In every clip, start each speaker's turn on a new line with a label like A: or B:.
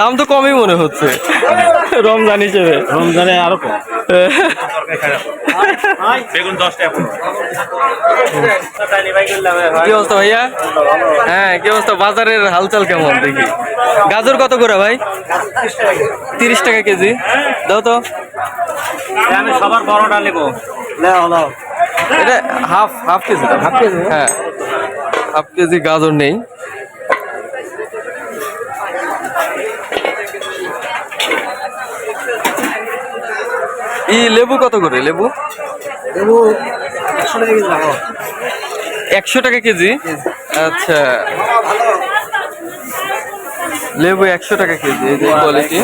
A: দাম তো কমই মনে হচ্ছে। রমজান হিসেবে।
B: রমজানে আরও কম। বেগুন দশ টাকা
A: কি অবস্থা ভাইয়া? হ্যাঁ কি অবস্থা? বাজারের হালচাল কেমন দেখি? গাজর কত করে ভাই? তিরিশ টাকা কেজি। দাও তো।
B: আমি সবার বড়টা নেব।
A: এটা half half KG half KG. হ্যাঁ। হাফ কেজি গাজর নেই। ই লেবু কত করে লেবু? একশো টাকা কেজি আচ্ছা। লেবু একশো টাকা কেজি এই যে কোয়ালিটি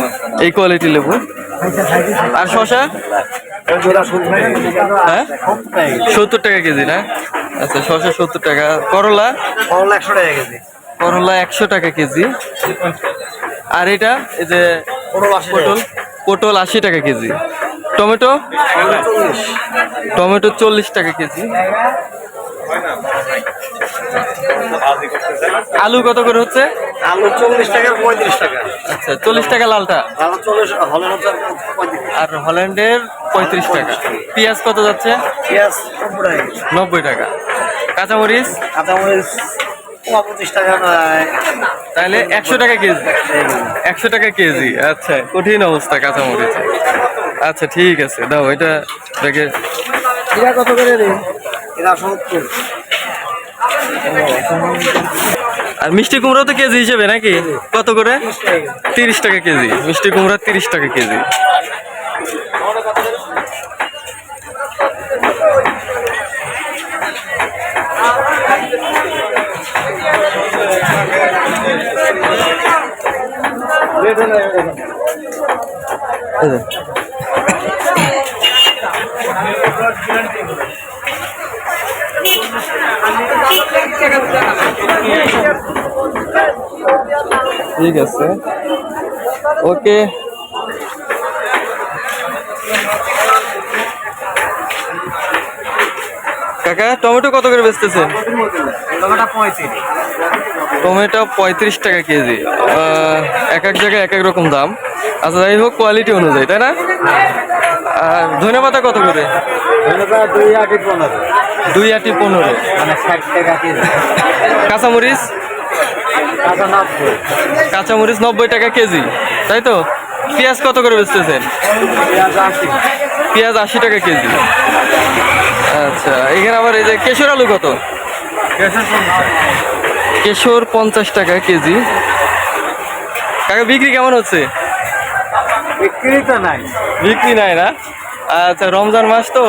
A: এই কোয়ালিটি লেবু। আর শশা হ্যাঁ? সত্তর টাকা কেজি না? আচ্ছা শশা সত্তর টাকা। করলা?
B: একশো টাকা কেজি।
A: করলা একশো টাকা কেজি। আর এটা এই যে পটল পটল আশি টাকা কেজি। টমেটো? টমেটো চল্লিশ টাকা কেজি। আলু কত করে হচ্ছে?
B: আলু চল্লিশ টাকা পঁয়ত্রিশ টাকা।
A: আচ্ছা চল্লিশ টাকা লালটা। আর হল্যান্ডের পঁয়ত্রিশ টাকা। পেঁয়াজ কত যাচ্ছে?
B: পেঁয়াজ নব্বই টাকা।
A: কাঁচামরিচ?
B: কাঁচামরিচ টাকা
A: তাহলে একশো টাকা কেজি। একশো টাকা কেজি আচ্ছা কঠিন অবস্থা কাঁচামরিচ আচ্ছা ঠিক আছে। দাও এটা দেখে
B: এটা কত করে রে? এটা সত্তর।
A: আর মিষ্টি কুমড়ো তো কেজি হিসেবে নাকি? কত করে? তিরিশ টাকা কেজি। মিষ্টি কুমড়া তিরিশ টাকা কেজি। ঠিক আছে। ওকে। কাকা, টমেটো কত করে বেচতেছেন
B: টমেটো পঁয়ত্রিশ
A: টাকা কেজি। এক এক জায়গায় এক এক রকম দাম। আচ্ছা যাই হোক কোয়ালিটি অনুযায়ী, তাই না? আর ধনে পাতা কত করে?
B: দুই আটি পনেরো।
A: দুই আটি পনেরো।
B: মানে ষাট টাকা কেজি।
A: কাঁচামরিচ? কাঁচামরিচ নব্বই টাকা কেজি তাই তো? পেঁয়াজ কত করে বেচতেছেন?
B: পেঁয়াজ আশি।
A: পেঁয়াজ আশি টাকা কেজি। আচ্ছা এখানে আবার এই যে কেশর আলু কত? কেশর পঞ্চাশ টাকা কেজি। কাকা বিক্রি কেমন হচ্ছে?
B: বিক্রি তো নাই।
A: বিক্রি নাই না? আচ্ছা রমজান মাস তো।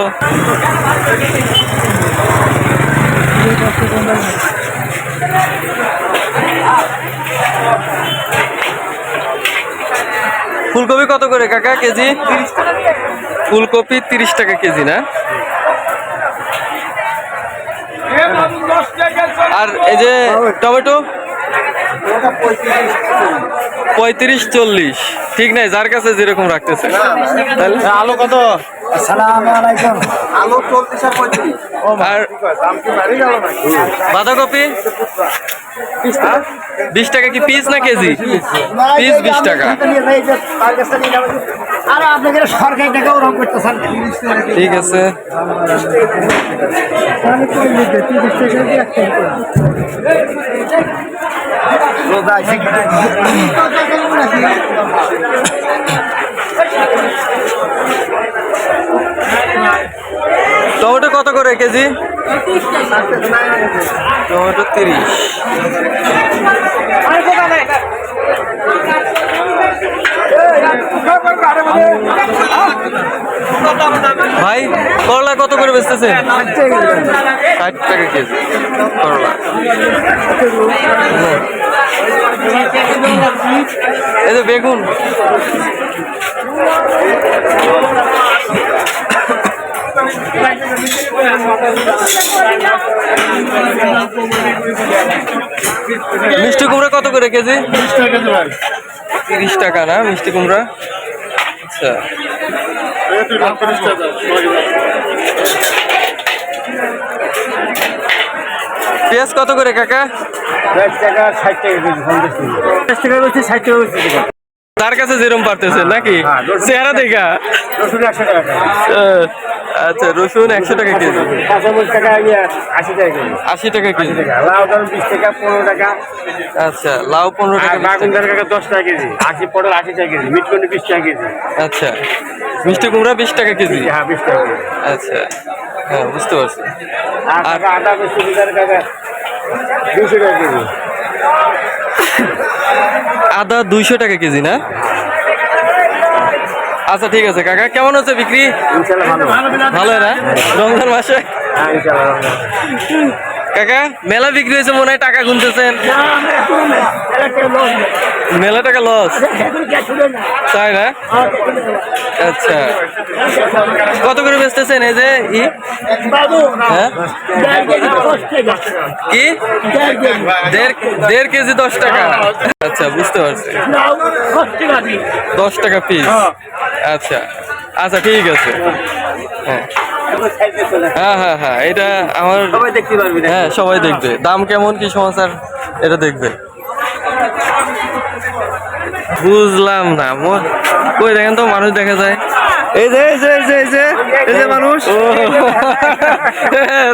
A: ফুলকপি কত করে, কাকা, কেজি? ফুলকপি তিরিশ টাকা কেজি, না? আর এই যে টমেটো? পঁয়ত্রিশ চল্লিশ। ঠিক নাই, যার কাছে যেরকম রাখতেছে। তাহলে
B: আলু কত? আসসালামু আলাইকুম। আলু চল্লিশ আর
A: বাঁধাকপি বিশ টাকা কি পিস না কেজি? পিস বিশ টাকা।
B: আর আপনাদের সরকারি টাকা ওরকম করতেছেন।
A: ঠিক আছে। টমেটো কত করে কেজি? টমেটো তিরিশ। ভাই, করলা কত করে বেচতেছে? ষাট টাকা কেজি। করলা। এই যে বেগুন। মিষ্টি কুমড়া কত করে কেজি? তিরিশ টাকা না মিষ্টি কুমড়া? আচ্ছা। পেঁয়াজ কত করে কাকা?
B: ষাট টাকা ষাট টাকা কেজি পঞ্চাশ টাকা। ষাট টাকা
A: তার কাছে যেরকম পারতেছেন নাকি?
B: হ্যাঁ,
A: চেহারা দেখা।
B: রসুন একশো টাকা
A: আচ্ছা রসুন একশো টাকা কেজি।
B: আশি টাকা কেজি। লাউ বিশ টাকা পনেরো টাকা।
A: আচ্ছা লাউ পনেরো টাকা
B: বাগুন
A: টাকা।
B: দশ টাকা কেজি। আশি পটল আশি টাকা কেজি। মিটকন্ডি বিশ টাকা কেজি।
A: আচ্ছা মিষ্টি কুমড়া বিশ টাকা কেজি।
B: হ্যাঁ বিশ টাকা
A: আচ্ছা হ্যাঁ বুঝতে পারছি।
B: আর আটা দুশো টাকা কেজি।
A: আদা দুইশো টাকা কেজি না? আচ্ছা ঠিক আছে কাকা। কেমন হচ্ছে বিক্রি?
B: ভালো।
A: ভালো না? রমজান মাসে?
B: হ্যাঁ
A: কাকা মেলা বিক্রি হয়েছে মনে হয় টাকা গুনতেছেন। মেলা টাকা লস তাই না? আচ্ছা। কত করে বেচতেছেন এই যে ই? হ্যাঁ? কি? দেড় কেজি। দশ টাকা? আচ্ছা বুঝতে পারছি। দশ টাকা পিস আচ্ছা। আচ্ছা ঠিক আছে। হ্যাঁ। হ্যাঁ হ্যাঁ হ্যাঁ এটা আমার হ্যাঁ সবাই দেখবে। দাম কেমন কি সমাচার? এটা দেখবে। বুঝলাম না কই দেখেন তো মানুষ দেখা যায়।
B: এই যে এই যে এই যে এই যে এই যে মানুষ।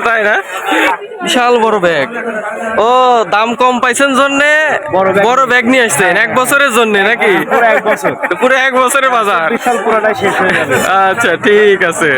A: তাই না? বিশাল বড় ব্যাগ ও দাম কম পাইছেন জন্যে? বড় ব্যাগ। নিয়ে আসছেন এক বছরের জন্য নাকি?
B: পুরো এক বছর।
A: পুরো এক বছরের বাজার।
B: বিশাল পুরোটাই শেষ হয়ে যাবে
A: আচ্ছা ঠিক আছে।